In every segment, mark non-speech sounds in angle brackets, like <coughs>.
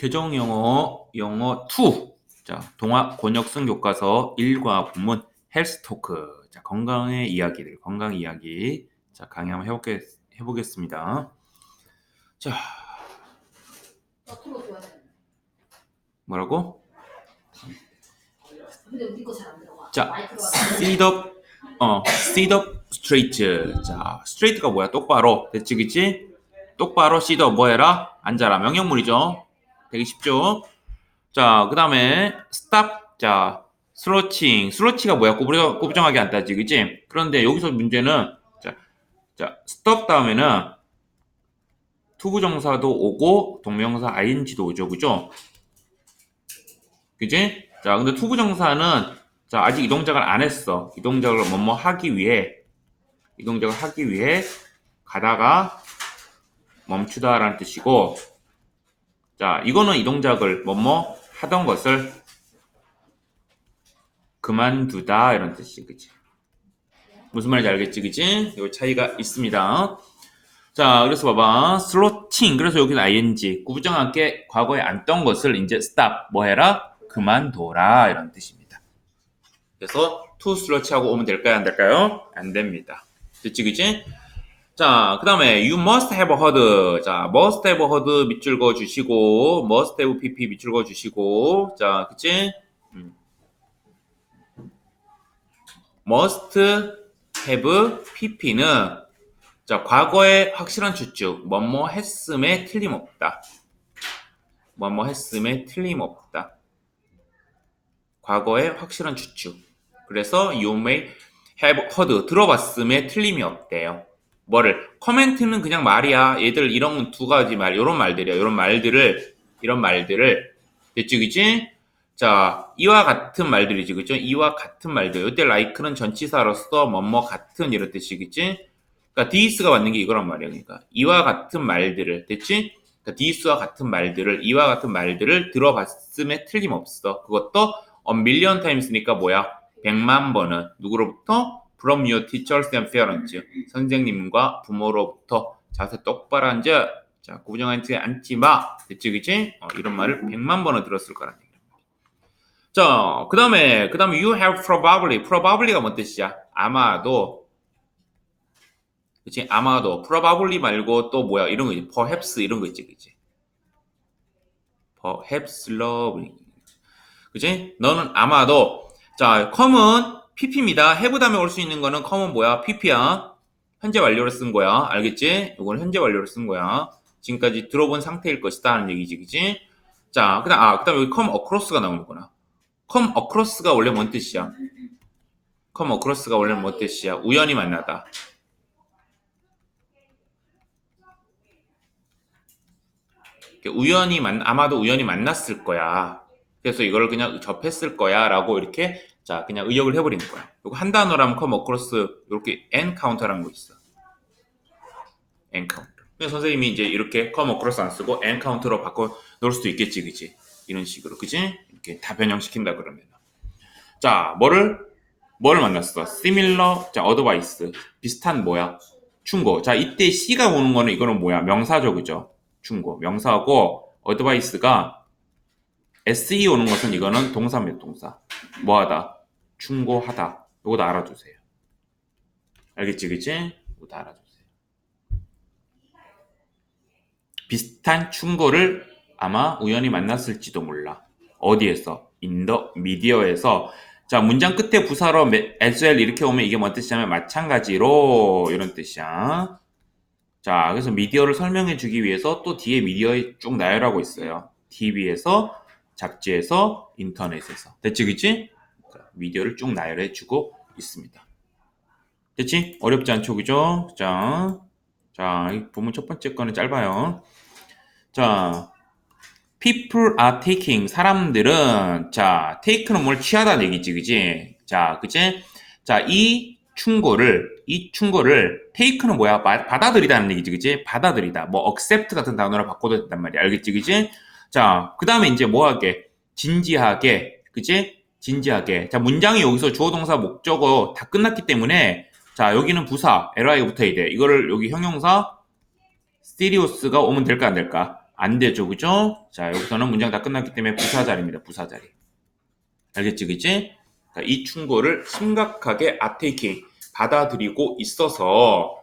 교정 영어 영어 2. 자, 동화 권역성 교과서 1과 본문 헬스 토크. 자, 건강의 이야기들, 건강 이야기. 자, 강의 한번 해보겠, 해보겠습니다. 자. 뭐라고? 자, sit <laughs> up, 어, sit up straight. 자, straight가 뭐야? 똑바로. 됐지, 그치? 똑바로 sit up 뭐 해라? 앉아라. 명령문이죠. 되게 쉽죠? 자, 그 다음에 stop. 자, 스로칭. 스로치가 뭐야? 꾸부정, 꾸부정하게 앉다지, 그치? 그런데 여기서 문제는 자, 자, stop 다음에는 투부정사도 오고 동명사 ing도 오죠, 그죠? 그지? 자, 근데 투부정사는 자, 아직 이 동작을 안 했어. 이 동작을 뭐뭐 하기 위해, 이 동작을 하기 위해 가다가 멈추다라는 뜻이고, 자, 이거는 이 동작을 뭐뭐 하던 것을 그만두다 이런 뜻이 그지? 무슨 말인지 알겠지, 그지? 요 차이가 있습니다. 자, 그래서 봐봐. 슬로팅. 그래서 여기는 ing. 구부정하게 과거에 앉던 것을 이제 stop. 뭐 해라? 그만둬라. 이런 뜻입니다. 그래서 to slot하고 오면 될까요? 안 될까요? 안 됩니다. 됐지, 그지? 자, 그 다음에 you must have heard. 자, must have heard 밑줄 그어 주시고, must have pp 밑줄 그어 주시고, 자, 그치? 음. must have pp는 자, 과거의 확실한 추측. 뭐뭐 했음에 틀림없다. 뭐뭐 했음에 틀림없다. 과거의 확실한 추측. 그래서 you may have heard 들어봤음에 틀림이 없대요. 뭐를 커멘트는 그냥 말이야. 얘들 이런 두 가지 말, 이런 말들이야. 이런 말들을 이런 말들을 됐지 그지? 자, 이와 같은 말들이지 그죠? 이와 같은 말들. 이때 like는 전치사로서 뭐뭐 같은 이런 뜻이겠지? 그러니까 this가 맞는 게 이거란 말이야. 그러니까 이와 같은 말들을 됐지? 그러니까 this와 같은 말들을 이와 같은 말들을 들어봤음에 틀림없어. 그것도 a million times니까 뭐야? 100만 번은 누구로부터? From your teachers and parents. 선생님과 부모로부터 자세 똑바로 앉아. 자, 고부정한 채 앉지 마. 됐지, 그치? 어, 이런 말을 100만 번은 들었을 거란 얘기야. 자, 그 다음에, 그 다음에 you have probably. probably가 뭔 뜻이야? 아마도. 그치? 아마도. probably 말고 또 뭐야? 이런 거 있지. perhaps 이런 거 있지, 그치? perhaps lovely. 그치? 너는 아마도. 자, come은 pp입니다. have 다음에 올 수 있는 거는 come은 뭐야? pp야. 현재 완료를 쓴 거야. 알겠지? 이건 현재 완료를 쓴 거야. 지금까지 들어본 상태일 것이다 하는 얘기지, 그치? 자, 그 다음, 아, 그 다음에 여기 come across가 나오는구나. come across가 원래 뭔 뜻이야? come across가 원래 뭔 뜻이야? 우연히 만나다. 우연히 만, 아마도 우연히 만났을 거야. 그래서 이걸 그냥 접했을 거야. 라고 이렇게, 자, 그냥 의역을 해버리는 거야. 이거 한 단어라면 come across, 이렇게 encounter라는 거 있어. encounter. 선생님이 이제 이렇게 come across 안 쓰고 encounter로 바꿔 놓을 수도 있겠지, 그치? 이런 식으로, 그치? 이렇게 다 변형시킨다 그러면. 자, 뭐를, 뭐를 만났어? similar, 자, advice. 비슷한 뭐야? 충고. 자, 이때 C가 오는 거는 이거는 뭐야? 명사죠, 그죠? 충고. 명사하고, advice가 SE 오는 것은 이거는 동사입니다, 동사. 뭐 하다? 충고하다. 다 알아두세요. 알겠지, 그치? 다 알아두세요. 비슷한 충고를 아마 우연히 만났을지도 몰라. 어디에서? 인더 미디어에서 자 문장 끝에 부사로 well 이렇게 오면 이게 뭔 뜻이냐면 마찬가지로 이런 뜻이야. 자 그래서 미디어를 설명해 주기 위해서 또 뒤에 미디어에 쭉 나열하고 있어요. TV에서 잡지에서 인터넷에서 됐지 그치? 미디어를 쭉 나열해 주고 있습니다. 됐지? 어렵지 않죠? 그죠? 자, 자, 이 부문 첫 번째 거는 짧아요. 자, people are taking 사람들은 자 take는 뭘 취하다는 얘기지 그지? 자 그지? 자 이 충고를 이 충고를 take는 뭐야? 바, 받아들이다는 얘기지 그지? 받아들이다. 뭐 accept 같은 단어로 바꿔도 된단 말이야. 알겠지 그지? 자 그 다음에 이제 뭐 하게? 진지하게 그지 진지하게 자 문장이 여기서 주어 동사 목적어 다 끝났기 때문에 자 여기는 부사 li가 붙어야 돼 이거를 여기 형용사 serious가 오면 될까 안 될까 안 되죠, 그죠? 자, 여기서는 문장 다 끝났기 때문에 부사 자리입니다, 부사 자리. 알겠지, 그지? 그러니까 이 충고를 심각하게 아테이킹, 받아들이고 있어서,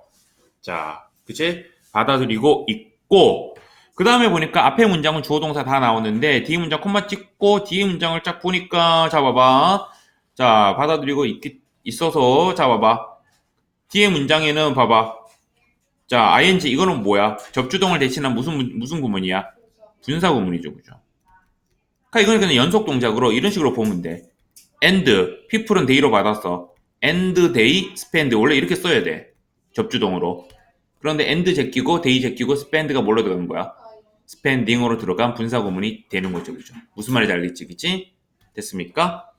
자, 그지? 받아들이고 있고, 그 다음에 보니까 앞에 문장은 주어 동사 다 나오는데, 뒤에 문장 콤마 찍고, 뒤에 문장을 쫙 보니까, 자, 봐봐. 자, 받아들이고 있, 있어서, 자, 봐봐. 뒤에 문장에는 봐봐. 자, ing 이거는 뭐야? 접주동을 대신한 무슨 문- 무슨 구문이야? 분사 구문이죠, 그죠? 그러니까 이거는 그냥 연속 동작으로 이런 식으로 보면 돼. and, people은 day로 받았어. and, day, spend 원래 이렇게 써야 돼. 접주동으로. 그런데 and 제끼고 day 제끼고 spend가 뭘로 들어가는 거야? Spending으로 들어간 분사 구문이 되는 거죠, 그죠? 무슨 말인지 알겠지, 그치? 됐습니까?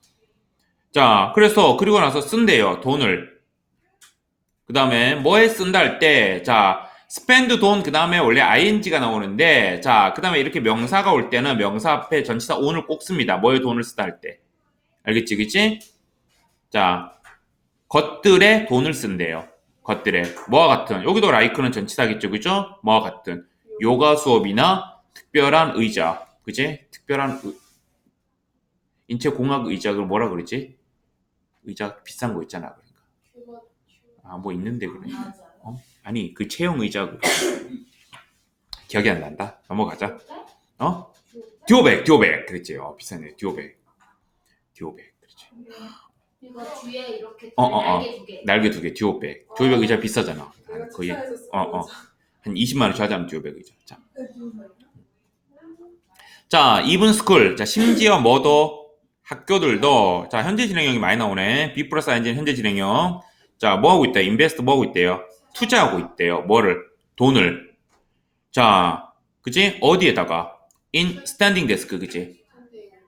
자, 그래서 그리고 나서 쓴대요, 돈을. 그 다음에 뭐에 쓴다 할 때, 자, spend 돈, 그 다음에 원래 ing가 나오는데, 자, 그 다음에 이렇게 명사가 올 때는 명사 앞에 전치사 on을 꼭 씁니다. 뭐에 돈을 쓰다 할 때. 알겠지, 그치? 자, 것들에 돈을 쓴대요. 것들에. 뭐와 같은. 여기도 like는 전치사겠죠, 그죠? 뭐와 같은. 요가 수업이나 특별한 의자. 그지? 특별한 의... 인체 공학 의자, 그걸 뭐라 그러지? 의자 비싼 거 있잖아, 그러니까. 아, 뭐 있는데, 그래. 어? 아니, 그 체형 의자. 그- <coughs> 기억이 안 난다. 넘어가자. 어? 듀오백, 듀오백. 그랬지. 어, 비싸네. 듀오백. 듀오백. 그렇지. 이거 뒤에 이렇게 어, 어, 어. 날개 두 개. 날개 두 개, 듀오백. 듀오백 의자 비싸잖아. 거의 어, 어. 한 20만원치 하자면 듀오백 의자. 자. 자, 이븐 스쿨. 자, 심지어 뭐도 학교들도 자, 현재 진행형이 많이 나오네. B 플러스 ING 현재 진행형. 자, 뭐 하고 있다? 인베스트 뭐 하고 있대요? 투자하고 있대요. 뭐를? 돈을. 자, 그지? 어디에다가? in standing desk, 그지?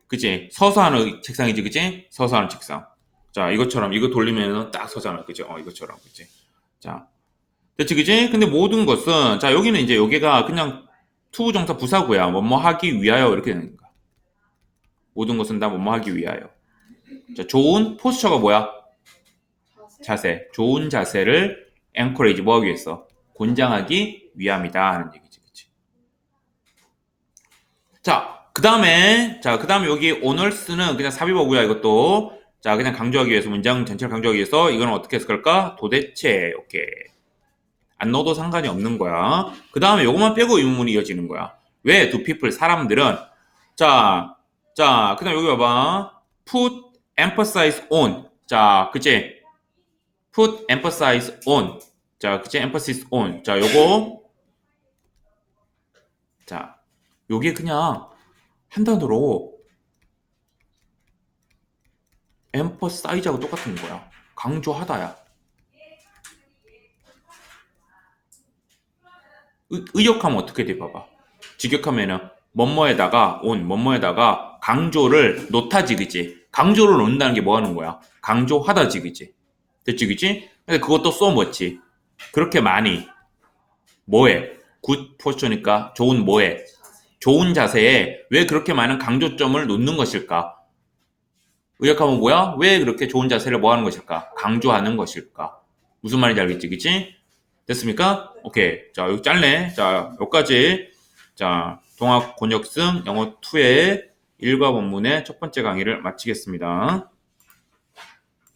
그지? 서서 하는 책상이지, 그지? 서서 하는 책상. 자, 이것처럼 이거 돌리면 딱 서잖아, 그지? 어, 이것처럼, 그지? 자, 됐지, 그지? 근데 모든 것은 자, 여기는 이제 여기가 그냥 투부정사 부사고야. 뭐뭐 하기 위하여 이렇게 되는 거야. 모든 것은 다 뭐뭐 하기 위하여. 자, 좋은 포스처가 뭐야? 자세. 좋은 자세를 encourage 뭐 하기 위해서? 권장하기 위함이다 하는 얘기지, 그치? 자, 그 다음에, 자, 그 다음에 여기 oners는 그냥 삽입어고요, 이것도. 자, 그냥 강조하기 위해서, 문장 전체를 강조하기 위해서, 이거는 어떻게 했을까? 도대체, 오케이. 안 넣어도 상관이 없는 거야. 그 다음에 요것만 빼고 의문문이 이어지는 거야. 왜 do people, 사람들은, 자, 자, 그 다음 여기 봐봐. put emphasize on. 자, 그치? put emphasize on. 자, 그치? emphasis on. 자, 요거. 자, 요게 그냥 한 단어로 emphasize하고 똑같은 거야. 강조하다야. 의, 의역하면 어떻게 돼 봐봐. 직역하면은 뭐뭐에다가 on, 뭐뭐에다가 강조를 놓다지 그지? 강조를 놓는다는 게 뭐 하는 거야? 강조하다지 그지? 됐지 그지? 근데 그것도 써먹지. 그렇게 많이 뭐해? 굿 포스처니까 좋은 뭐해? 좋은 자세에 왜 그렇게 많은 강조점을 놓는 것일까? 의역하면 뭐야? 왜 그렇게 좋은 자세를 뭐 하는 것일까? 강조하는 것일까? 무슨 말인지 알겠지, 그치? 됐습니까? 오케이. 자, 여기 짧네. 자, 여기까지. 자, 동학 곤역승 영어 2의 일과 본문의 첫 번째 강의를 마치겠습니다.